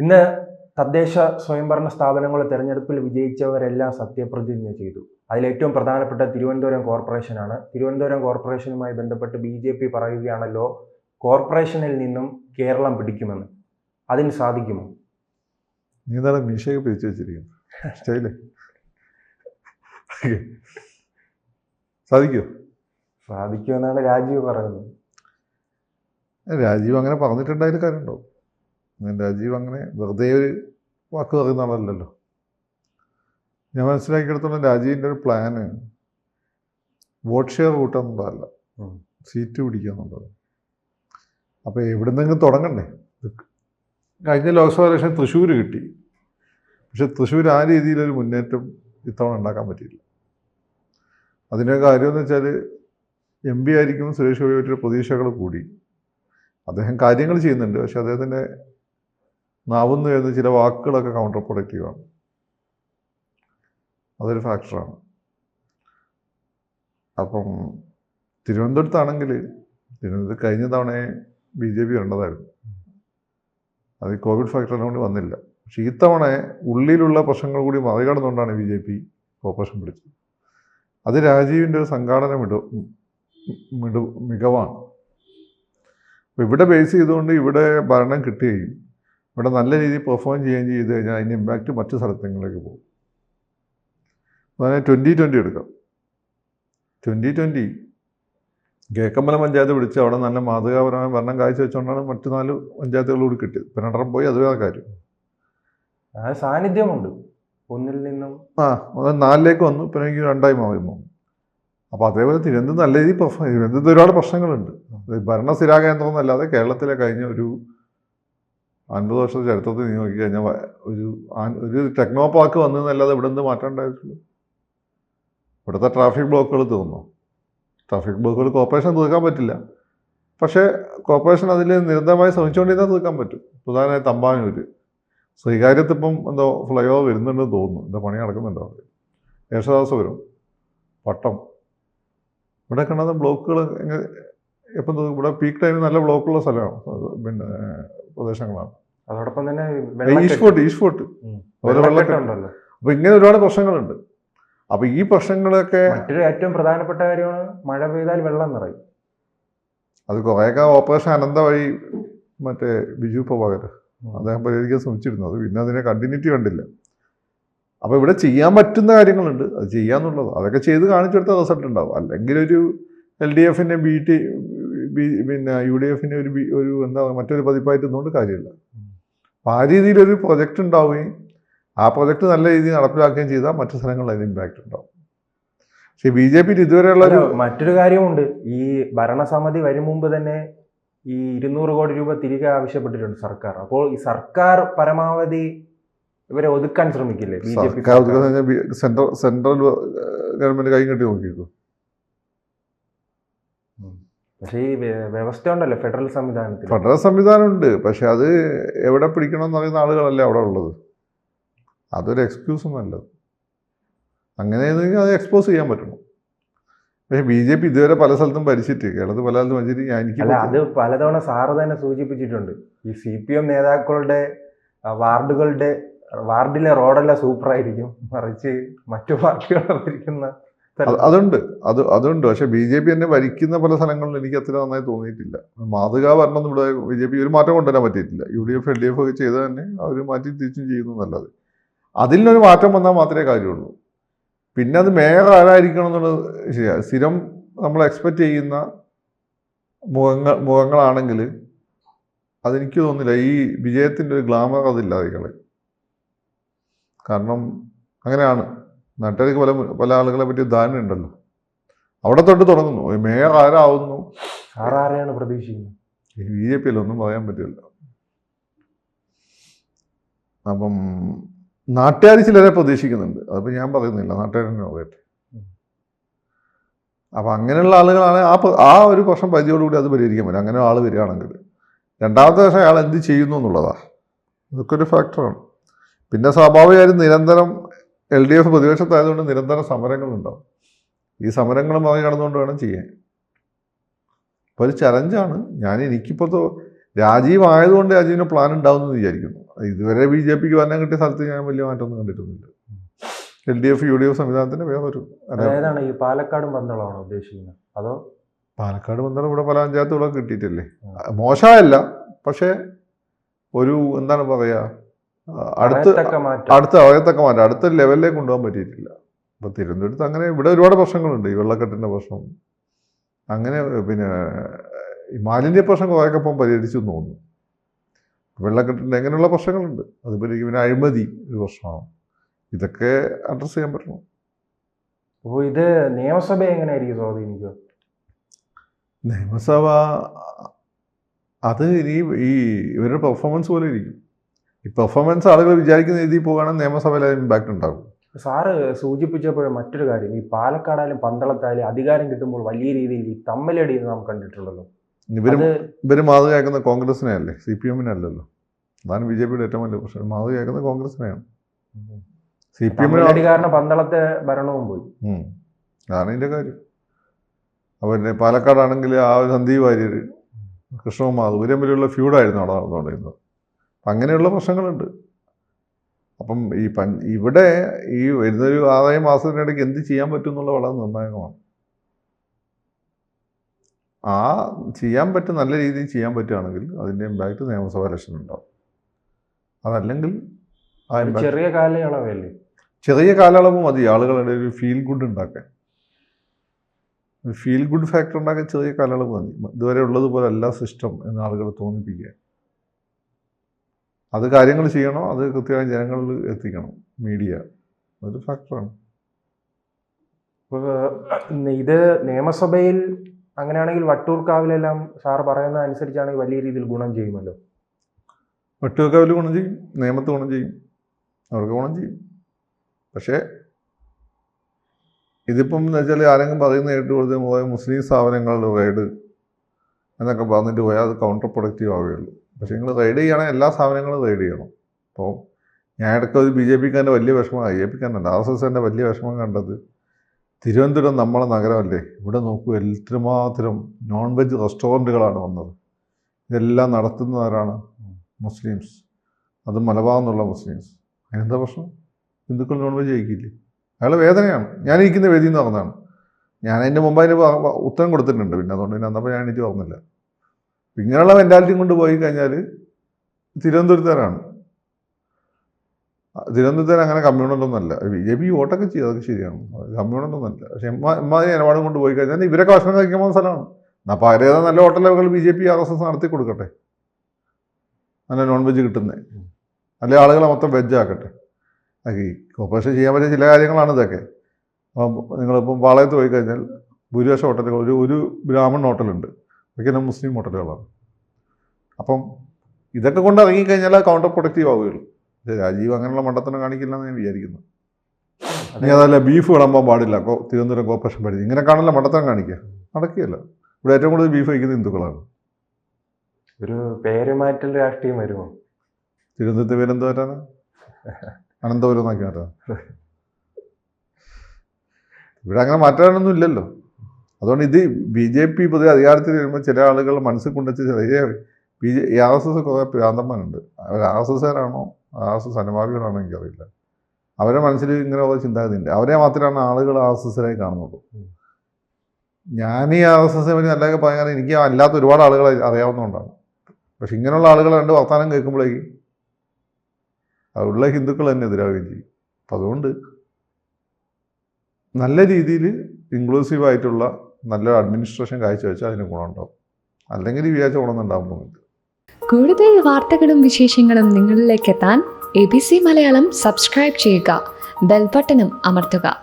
ഇന്ന് തദ്ദേശ സ്വയംഭരണ സ്ഥാപനങ്ങളെ തെരഞ്ഞെടുപ്പിൽ വിജയിച്ചവരെല്ലാം സത്യപ്രതിജ്ഞ ചെയ്തു. അതിലേറ്റവും പ്രധാനപ്പെട്ട തിരുവനന്തപുരം കോർപ്പറേഷനാണ് തിരുവനന്തപുരം കോർപ്പറേഷനുമായി ബന്ധപ്പെട്ട് ബി ജെ പി പറയുകയാണല്ലോ കോർപ്പറേഷനിൽ നിന്നും കേരളം പിടിക്കുമെന്ന്. അതിന് സാധിക്കുമോ? നീ എന്താണ് മീശയൊക്കെ പിരിച്ചു വെച്ചിരിക്കുന്നു. സ്റ്റൈൽ. സാധിക്കുമോ സാധിക്കുമെന്നാണ് രാജീവ് പറയുന്നത്. രാജീവ് അങ്ങനെ പറഞ്ഞിട്ടുണ്ടായാലും കാര്യമുണ്ടോ രാജീവ് അങ്ങനെ വെറുതെ ഒരു വാക്ക് പറയുന്ന ആളല്ലല്ലോ. ഞാൻ മനസ്സിലാക്കിയെടുത്തോളം രാജീവിന്റെ ഒരു പ്ലാന് വോട്ട് ഷെയർ കൂട്ടാന്നുള്ളതല്ല. സീറ്റ് പിടിക്കുക എന്നുള്ളത് അപ്പോൾ എവിടുന്നെങ്കിലും തുടങ്ങണ്ടേ? കഴിഞ്ഞ ലോക്സഭാ ഇലക്ഷൻ തൃശ്ശൂർ കിട്ടി. പക്ഷെ തൃശ്ശൂർ ആ രീതിയിലൊരു മുന്നേറ്റം ഇത്തവണ ഉണ്ടാക്കാൻ പറ്റിയില്ല. അതിന്റെ കാര്യമെന്ന് വെച്ചാൽ എം പി ആയിരിക്കും സുരേഷ് ഗോപിയുടെ പ്രതീക്ഷകൾ കൂടി. അദ്ദേഹം കാര്യങ്ങൾ ചെയ്യുന്നുണ്ട്. പക്ഷെ അദ്ദേഹത്തിന്റെ നാവുന്നു എഴുതുന്ന ചില വാക്കുകളൊക്കെ കൗണ്ടർ പ്രൊഡക്റ്റീവാണ് അതൊരു ഫാക്ടറാണ് അപ്പം തിരുവനന്തപുരത്താണെങ്കിൽ തിരുവനന്തപുരത്ത് കഴിഞ്ഞ തവണ ബി ജെ പി വരേണ്ടതായിരുന്നു അത് കോവിഡ് ഫാക്ടറിനെ കൊണ്ട് വന്നില്ല. പക്ഷേ ഈ തവണ ഉള്ളിലുള്ള പ്രശ്നങ്ങൾ കൂടി മറികടന്നുകൊണ്ടാണ് ബി ജെ പി ഓപ്പറേഷൻ പിടിച്ചത്. അത് രാജീവിന്റെ ഒരു സംഘാടന മിട മിടു മികവാണ്. അപ്പോൾ ഇവിടെ ബേസ് ചെയ്തുകൊണ്ട് ഇവിടെ ഭരണം കിട്ടുകയും ഇവിടെ നല്ല രീതിയിൽ പെർഫോം ചെയ്യുകയും ചെയ്ത് കഴിഞ്ഞാൽ അതിന്റെ ഇമ്പാക്റ്റ് മറ്റു സ്ഥലങ്ങളിലേക്ക് പോകും. അതായത് ട്വന്റി ട്വന്റി എടുക്കാം. ട്വന്റി ട്വന്റി കേക്കമ്പലം പഞ്ചായത്ത് പിടിച്ച് അവിടെ നല്ല മാതൃകാപരമായ ഭരണം കാഴ്ചവെച്ചുകൊണ്ടാണ് മറ്റു നാല് പഞ്ചായത്തുകളോട് കൂടി കിട്ടിയത്. പിന്നെ പോയി അത് വേറെ കാര്യം. സാന്നിധ്യമുണ്ട്. ഒന്നിൽ നിന്നും ആ നാലിലേക്ക് വന്നു പിന്നെ എനിക്ക് രണ്ടായി മാറി പോകും അപ്പോൾ അതേപോലെ തിരുവനന്തപുരം നല്ല രീതിയിൽ പെർഫോം തിരുവനന്തപുരത്ത് ഒരുപാട് പ്രശ്നങ്ങളുണ്ട്. ഭരണ സ്ഥിരാകേന്ദ്രം എന്നല്ലാതെ കേരളത്തിലെ കഴിഞ്ഞ ഒരു അൻപത് വർഷത്തെ ചരിത്രത്തിൽ നീ നോക്കി കഴിഞ്ഞാൽ ഒരു ഒരു ടെക്നോ പാർക്ക് വന്നതെന്നല്ലാതെ ഇവിടെ നിന്ന് മാറ്റം ഉണ്ടായിട്ടുള്ളൂ ഇവിടുത്തെ ട്രാഫിക് ബ്ലോക്കുകൾ തീർന്നു ട്രാഫിക് ബ്ലോക്കുകൾ കോർപ്പറേഷൻ തീർക്കാൻ പറ്റില്ല. പക്ഷേ കോർപ്പറേഷൻ അതിൽ നിരന്തരമായി ശ്രമിച്ചുകൊണ്ടിരുന്നാൽ തീർക്കാൻ പറ്റും. പ്രധാനമായി തമ്പാനൂര്. ശ്രീകാര്യത്ത് ഇപ്പം എന്തോ ഫ്ലൈ ഓവർ വരുന്നുണ്ടെന്ന് തോന്നുന്നു. എന്താ പണി നടക്കുന്നുണ്ടോ? യേശുദാസപുരം. പട്ടം. ഇവിടെ കാണുന്ന ബ്ലോക്കുകൾ എങ്ങനെ തോന്നും ഇവിടെ പീക്ക് ടൈമിൽ നല്ല ബ്ലോക്കുള്ള സ്ഥലമാണ്. പിന്നെ പ്രദേശങ്ങളാണ്. അതോടൊപ്പം തന്നെ വെള്ളക്കെട്ടുണ്ടല്ലോ. അപ്പോൾ ഇങ്ങനെ ഒരുപാട് പ്രശ്നങ്ങളുണ്ട്. അപ്പൊ ഈ പ്രശ്നങ്ങളൊക്കെ മറ്റൊരു ഏറ്റവും പ്രധാനപ്പെട്ട കാര്യമാണ് മഴ പെയ്താൽ വെള്ളം നിറയും. അത് കുറേയൊക്കെ ഓപ്പറേഷൻ അനന്ത വഴി മറ്റേ ബിജു പ്രഭാകർ അദ്ദേഹം പരിഹരിക്കാൻ ശ്രമിച്ചിരുന്നു. അത് പിന്നെ അതിനെ കണ്ടിന്യൂറ്റി കണ്ടില്ല. അപ്പോൾ ഇവിടെ ചെയ്യാൻ പറ്റുന്ന കാര്യങ്ങളുണ്ട്. അത് ചെയ്യാന്നുള്ളത്. അതൊക്കെ ചെയ്ത് കാണിച്ചെടുത്ത റിസൾട്ട് ഉണ്ടാവും. അല്ലെങ്കിൽ ഒരു എൽ ഡി എഫിന്റെ ബി ടി ബി പിന്നെ യു ഡി എഫിന്റെ ഒരു ഒരു എന്താ മറ്റൊരു പതിപ്പായിട്ട് നിന്നുകൊണ്ട് കാര്യമില്ല. അപ്പോൾ ആ രീതിയിലൊരു പ്രൊജക്റ്റ് ഉണ്ടാവുകയും ആ പ്രൊജക്റ്റ് നല്ല രീതിയിൽ നടപ്പിലാക്കുകയും ചെയ്താൽ മറ്റു സ്ഥലങ്ങളിൽ അതിന് ഇമ്പാക്റ്റ് ഉണ്ടാവും. പക്ഷേ ബി ജെ പിയിൽ ഇതുവരെയുള്ള ഒരു മറ്റൊരു കാര്യമുണ്ട്. ഈ ഭരണസമിതി വരും മുമ്പ് തന്നെ ഈ ഇരുന്നൂറ് കോടി രൂപ തിരികെ ആവശ്യപ്പെട്ടിട്ടുണ്ട് സർക്കാർ. അപ്പോൾ ഈ സർക്കാർ പരമാവധി ഇവരെ ഒതുക്കാൻ ശ്രമിക്കില്ലേ? പി സെൻട്രൽ സെൻട്രൽ ഗവൺമെന്റ് കൈ കെട്ടി നോക്കിക്കോ പക്ഷേ ഈ വ്യവസ്ഥ ഉണ്ടല്ലോ ഫെഡറൽ സംവിധാനത്തിൽ. ഫെഡറൽ സംവിധാനമുണ്ട് പക്ഷെ അത് എവിടെ പിടിക്കണമെന്ന് എന്നറിയുന്ന ആളുകളല്ലേ അവിടെ ഉള്ളത്. അതൊരു എക്സ്ക്യൂസ് ഒന്നല്ല അങ്ങനെ അത് എക്സ്പോസ് ചെയ്യാൻ പറ്റണം. പക്ഷെ ബി ജെ പി ഇതുവരെ പല സ്ഥലത്തും ഭരിച്ചിട്ട് കേരളത്തിൽ പല സ്ഥലത്തും ഭരിച്ചിട്ട് ഞാൻ എനിക്ക് അത് പലതവണ സാറ് തന്നെ സൂചിപ്പിച്ചിട്ടുണ്ട്. ഈ സി പി എം നേതാക്കളുടെ വാർഡുകളുടെ വാർഡിലെ റോഡെല്ലാം സൂപ്പറായിരിക്കും. മറിച്ച് മറ്റു പാർട്ടികളെ ഭരിക്കുന്ന അതുണ്ട്. അത് അതുണ്ട്. പക്ഷെ ബി ജെ പി എന്നെ ഭരിക്കുന്ന പല സ്ഥലങ്ങളിലും എനിക്ക് അത്ര നന്നായി തോന്നിയിട്ടില്ല. മാതൃകാ ഭരണം ഇവിടെ ബി ജെ പി ഒരു മാറ്റം കൊണ്ടുവരാൻ പറ്റിയിട്ടില്ല. U D F L D F ഒക്കെ ചെയ്ത് തന്നെ അവർ മാറ്റി തിരിച്ചും ചെയ്യുന്നു എന്നല്ലാതെ അതിലൊരു മാറ്റം വന്നാൽ മാത്രമേ കാര്യമുള്ളൂ. പിന്നെ അത് മേയർ ആരായിരിക്കണം എന്നുള്ളത് ശരിയാ. സ്ഥിരം നമ്മൾ എക്സ്പെക്റ്റ് ചെയ്യുന്ന മുഖങ്ങൾ മുഖങ്ങളാണെങ്കിൽ അതെനിക്ക് തോന്നില്ല ഈ വിജയത്തിന്റെ ഒരു ഗ്ലാമർ അതില്ല അതികളെ കാരണം അങ്ങനെയാണ്. നാട്ടുകാർക്ക് പല പല ആളുകളെ പറ്റി ധാരണ ഉണ്ടല്ലോ. അവിടെ തൊട്ട് തുടങ്ങുന്നു. മേയർ ആരാവുന്നു? ആരാരെയാണ് പ്രതീക്ഷിക്കുന്നത്? ബി ജെ പിയിലൊന്നും പറയാൻ പറ്റില്ല അപ്പം നാട്ടുകാർ ചിലരെ പ്രതീക്ഷിക്കുന്നുണ്ട്. അതിപ്പോൾ ഞാൻ പറയുന്നില്ല. നാട്ടുകാരെ പറയട്ടെ. അപ്പം അങ്ങനെയുള്ള ആളുകളാണ് ആ ആ ഒരു പ്രശ്നം പരിധിയോടുകൂടി അത് പരിഹരിക്കാൻ പറ്റും. അങ്ങനെ ആൾ വരികയാണെങ്കിൽ. രണ്ടാമത്തെ വർഷം അയാൾ എന്ത് ചെയ്യുന്നു എന്നുള്ളതാണ് അതൊക്കെ ഒരു ഫാക്ടറാണ് പിന്നെ സ്വാഭാവികമായും നിരന്തരം എൽ ഡി എഫ് പ്രതിപക്ഷത്തായതുകൊണ്ട് നിരന്തരം സമരങ്ങളുണ്ടാവും. ഈ സമരങ്ങൾ മറികടന്നുകൊണ്ട് വേണം ചെയ്യാൻ. അപ്പോൾ ഒരു ചലഞ്ചാണ് ഞാൻ എനിക്കിപ്പോൾ രാജീവ് ആയതുകൊണ്ട് രാജീവിന് പ്ലാൻ ഉണ്ടാവും എന്ന് വിചാരിക്കുന്നു. ഇതുവരെ ബി ജെ പിക്ക് വരാൻ കിട്ടിയ സ്ഥലത്ത് ഞാൻ വലിയ മാറ്റമൊന്നും കണ്ടിട്ടൊന്നുമില്ല. L D F U D F സംവിധാനത്തിന് വേറൊരു ഏതാണ് ഈ പാലക്കാട് പന്തളമാണോ ഉദ്ദേശിക്കുന്നത്? അതോ? പാലക്കാട് ബന്ധം ഇവിടെ പല പഞ്ചായത്തുകളൊക്കെ കിട്ടിയിട്ടില്ലേ? മോശമല്ല. പക്ഷേ ഒരു എന്താണ് പറയാ ആ, അടുത്ത് അടുത്ത അവയത്തൊക്കെ മാറ്റം. അടുത്ത ലെവലിലേക്ക് കൊണ്ടുപോകാൻ പറ്റിയിട്ടില്ല. അപ്പൊ തിരുവനന്തപുരത്ത് അങ്ങനെ ഇവിടെ ഒരുപാട് പ്രശ്നങ്ങളുണ്ട്. ഈ വെള്ളക്കെട്ടിന്റെ പ്രശ്നം. അങ്ങനെ പിന്നെ ഈ മാലിന്യ പ്രശ്നം കുറേയൊക്കെ ഇപ്പം പരിഹരിച്ചു തോന്നുന്നു. വെള്ളക്കെട്ടിന്റെ അങ്ങനെയുള്ള പ്രശ്നങ്ങളുണ്ട്. അതുപോലെ പിന്നെ അഴിമതി ഒരു പ്രശ്നമാണ്. ഇതൊക്കെ അഡ്രസ് ചെയ്യാൻ പറ്റണം. അപ്പോൾ ഇത് നിയമസഭ എങ്ങനെയായിരിക്കും സ്വാധീനിക്കുക? നിയമസഭ അത് ഇനി ഈ ഇവരുടെ പെർഫോമൻസ് പോലെ ഇരിക്കും. ഈ പെർഫോമൻസ് ആളുകൾ വിചാരിക്കുന്ന രീതിയിൽ പോകുകയാണെങ്കിൽ നിയമസഭയിൽ ഇമ്പാക്റ്റ് ഉണ്ടാകും. സാറ് സൂചിപ്പിച്ചപ്പോഴും മറ്റൊരു കാര്യം ഈ പാലക്കാടായാലും പന്തളത്തായാലും അധികാരം കിട്ടുമ്പോൾ വലിയ രീതിയിൽ ഈ തമ്മിലടി നാം കണ്ടിട്ടുള്ളല്ലോ. ഇവർ ഇവർ മാതൃകയാക്കുന്ന കോൺഗ്രസിനെ അല്ലേ സി പി എമ്മിനെ അല്ലല്ലോ. അതാണ് ബി ജെ പിയുടെ ഏറ്റവും വലിയ പ്രശ്നം. മാതൃകയാക്കുന്ന കോൺഗ്രസിനെയാണ് സി പി എമ്മിന് അധികാരം കാരണം പന്തളത്തെ ഭരണവും പോയി. അതാണ് ഇതിന്റെ കാര്യം. അപ്പോൾ പിന്നെ പാലക്കാടാണെങ്കിൽ ആ സന്ദീപ് വാര്യർ കൃഷ്ണകുമാർ ഇവരും തമ്മിലുള്ള ഫ്യൂഡായിരുന്നു അവിടെ നടന്നുകൊണ്ടിരുന്നത്. അങ്ങനെയുള്ള പ്രശ്നങ്ങളുണ്ട്. അപ്പം ഈ പൻ ഇവിടെ ഈ വരുന്നൊരു ആദായ മാസത്തിനിടയ്ക്ക് എന്ത് ചെയ്യാൻ പറ്റും എന്നുള്ള വളരെ നിർണായകമാണ്. ആ ചെയ്യാൻ പറ്റും നല്ല രീതിയിൽ ചെയ്യാൻ പറ്റുകയാണെങ്കിൽ അതിന്റെ ഇമ്പാക്റ്റ് നിയമസഭാ ഇലക്ഷൻ ഉണ്ടാവും. അതല്ലെങ്കിൽ ചെറിയ കാലയളവല്ലേ? ചെറിയ കാലയളവ് മതി. ആളുകളുടെ ഒരു ഫീൽ ഗുഡ് ഉണ്ടാക്കാൻ. ഫീൽ ഗുഡ് ഫാക്ടർ ഉണ്ടാക്കാൻ ചെറിയ കാലയളവ് മതി. ഇതുവരെ ഉള്ളതുപോലെ അല്ല സിസ്റ്റം എന്ന് ആളുകൾ തോന്നിപ്പിക്കുക. അത് കാര്യങ്ങൾ ചെയ്യണോ? അത് കൃത്യമായി ജനങ്ങളിൽ എത്തിക്കണം. മീഡിയ. അതൊരു ഫാക്ടറാണ് ഇത് നിയമസഭയിൽ അങ്ങനെയാണെങ്കിൽ വട്ടൂർക്കാവിലെല്ലാം സാർ പറയുന്ന അനുസരിച്ചാണെങ്കിൽ വലിയ രീതിയിൽ ഗുണം ചെയ്യുമല്ലോ? വട്ടൂർക്കാവിൽ ഗുണം ചെയ്യും. നിയമത്ത് ഗുണം ചെയ്യും. അവർക്ക് ഗുണം ചെയ്യും. പക്ഷേ ഇതിപ്പം എന്ന് വെച്ചാൽ ആരെങ്കിലും പറയുന്ന കേട്ട് കൊടുത്ത് പോയ മുസ്ലിം സ്ഥാപനങ്ങളുടെ റൈഡ് എന്നൊക്കെ പറഞ്ഞിട്ട് പോയാൽ അത് കൗണ്ടർ പ്രൊഡക്റ്റീവ് ആവുകയുള്ളൂ. പക്ഷേ നിങ്ങൾ റെയ്ഡ് ചെയ്യുകയാണെങ്കിൽ എല്ലാ സ്ഥാപനങ്ങളും റെയ്ഡ് ചെയ്യണം. അപ്പോൾ ഞാൻ ഇടയ്ക്ക് ഒരു ബി ജെ പിക്കാരന്റെ വലിയ വിഷമം ഐ എ പിക്കാരനല്ല ആർ എസ് എസിന്റെ വലിയ വിഷമം കണ്ടത്. തിരുവനന്തപുരം നമ്മളെ നഗരമല്ലേ? ഇവിടെ നോക്കൂ എത്രമാത്രം നോൺ വെജ് റെസ്റ്റോറന്റുകളാണ് വന്നത്. ഇതെല്ലാം നടത്തുന്നവരാണ് മുസ്ലിംസ്. അത് മലബാർ എന്നുള്ള മുസ്ലിംസ്. അതിനെന്താ പ്രശ്നം? ഹിന്ദുക്കൾ നോൺ വെജ് കഴിക്കില്ലേ? അയാൾ വേദനയാണ്. ഞാൻ ഇരിക്കുന്ന വേദി എന്ന് പറഞ്ഞതാണ്. ഞാൻ അതിന്റെ മുമ്പ് അതിന് ഉത്തരം കൊടുത്തിട്ടുണ്ട്. പിന്നെ അതുകൊണ്ട് പിന്നെ അന്നപ്പോൾ ഞാൻ എനിക്ക് പറഞ്ഞില്ല. ഇങ്ങനെയുള്ള മെന്റാലിറ്റി കൊണ്ട് പോയി കഴിഞ്ഞാൽ തിരുവനന്തപുരത്തുകാരാണ്. തിരുവനന്തപുരത്തുകാർ അങ്ങനെ കമ്മ്യൂണലൊന്നുമല്ല ബി ജെ പി വോട്ടൊക്കെ ചെയ്യും അതൊക്കെ ശരിയാണ്. കമ്മ്യൂണലൊന്നുമല്ല പക്ഷേ എമ്മ എമ്മാതിരി നിലപാടും കൊണ്ട് പോയി കഴിഞ്ഞാൽ ഇവരൊക്കെ ഭക്ഷണം കഴിക്കാൻ പോകുന്ന സ്ഥലമാണ്. അപ്പോൾ അവരേതാ നല്ല ഹോട്ടലുകൾ B J P R S S നടത്തി കൊടുക്കട്ടെ. നല്ല നോൺ വെജ് കിട്ടുന്നത് അല്ലെ ആളുകളെ മൊത്തം വെജ് ആക്കട്ടെ. ഈ കോർപ്പറേഷൻ ചെയ്യാൻ പറ്റിയ ചില കാര്യങ്ങളാണ് ഇതൊക്കെ. അപ്പം നിങ്ങളിപ്പം പാളയത്ത് പോയി കഴിഞ്ഞാൽ ഭൂരിപക്ഷം ഹോട്ടലുകൾ ഒരു ഒരു ബ്രാഹ്മൺ ഹോട്ടലുണ്ട് അതൊക്കെ മുസ്ലിം ഹോട്ടലുകളാണ്. അപ്പം ഇതൊക്കെ കൊണ്ട് ഇറങ്ങിക്കഴിഞ്ഞാൽ കൗണ്ടർ പ്രൊഡക്റ്റീവ് ആവുകയുള്ളൂ. പക്ഷേ രാജീവ് അങ്ങനെയുള്ള മണ്ടത്തനം കാണിക്കില്ല എന്ന് ഞാൻ വിചാരിക്കുന്നു ഇനി അതല്ല ബീഫ് വിളമ്പാൻ പാടില്ല. തിരുവനന്തപുരം കോർപ്പറേഷൻ പരിധി. ഇങ്ങനെ കാണില്ല മണ്ടത്തനം കാണിക്കുക. നടക്കുകയല്ല. ഇവിടെ ഏറ്റവും കൂടുതൽ ബീഫ് കഴിക്കുന്ന ഹിന്ദുക്കളാണ്. ഒരു പേരുമാറ്റൽ രാഷ്ട്രീയം വരുമോ? തിരുവനന്തപുരത്തെ പേരെന്ത് മാറ്റാണ് അനന്തപുരം എന്നാക്കി മാറ്റാൻ ഇവിടെ അങ്ങനെ മാറ്റാനൊന്നും ഇല്ലല്ലോ. അതുകൊണ്ട് ഇത് ബി ജെ പി പുതിയ അധികാരത്തിൽ വരുമ്പോൾ ചില ആളുകൾ മനസ്സിൽ കൊണ്ടുവച്ച് ചെറിയ B J R S S കുറേ പ്രാന്തന്മാരുണ്ട് അവർ ആർ എസ് എസ്സുകാരാണോ ആർ എസ് എസ് അനുഭാവികളാണോ എനിക്കറിയില്ല. അവരുടെ മനസ്സിൽ ഇങ്ങനെ ഉള്ള ചിന്താഗതിയുണ്ട്. അവരെ മാത്രമാണ് ആളുകൾ ആർ എസ് എസിനായി കാണുന്നത് ഞാൻ ഈ ആർ എസ് എസിനെ പറ്റി നല്ലതൊക്കെ പറയാൻ എനിക്ക് അല്ലാത്ത ഒരുപാട് ആളുകൾ അറിയാവുന്നതുകൊണ്ടാണ്. പക്ഷെ ഇങ്ങനെയുള്ള ആളുകൾ രണ്ട് വർത്തമാനം കേൾക്കുമ്പോഴേക്കും ഉള്ള ഹിന്ദുക്കൾ തന്നെ എതിരാവുകയും ചെയ്യും. അപ്പം അതുകൊണ്ട് നല്ല രീതിയിൽ ഇൻക്ലൂസീവ് ആയിട്ടുള്ള നല്ല അഡ്മിനിസ്ട്രേഷൻ കാഴ്ചവെച്ചാൽ അതിന് ഗുണമുണ്ടാവും. അല്ലെങ്കിൽ ഈ വിചാരിച്ച ഗുണമൊന്നും കൂടുതൽ വാർത്തകളും വിശേഷങ്ങളും നിങ്ങളിലേക്ക് എത്താൻ A B C Malayalam subscribe ചെയ്യുക. ബെൽബട്ടനും അമർത്തുക.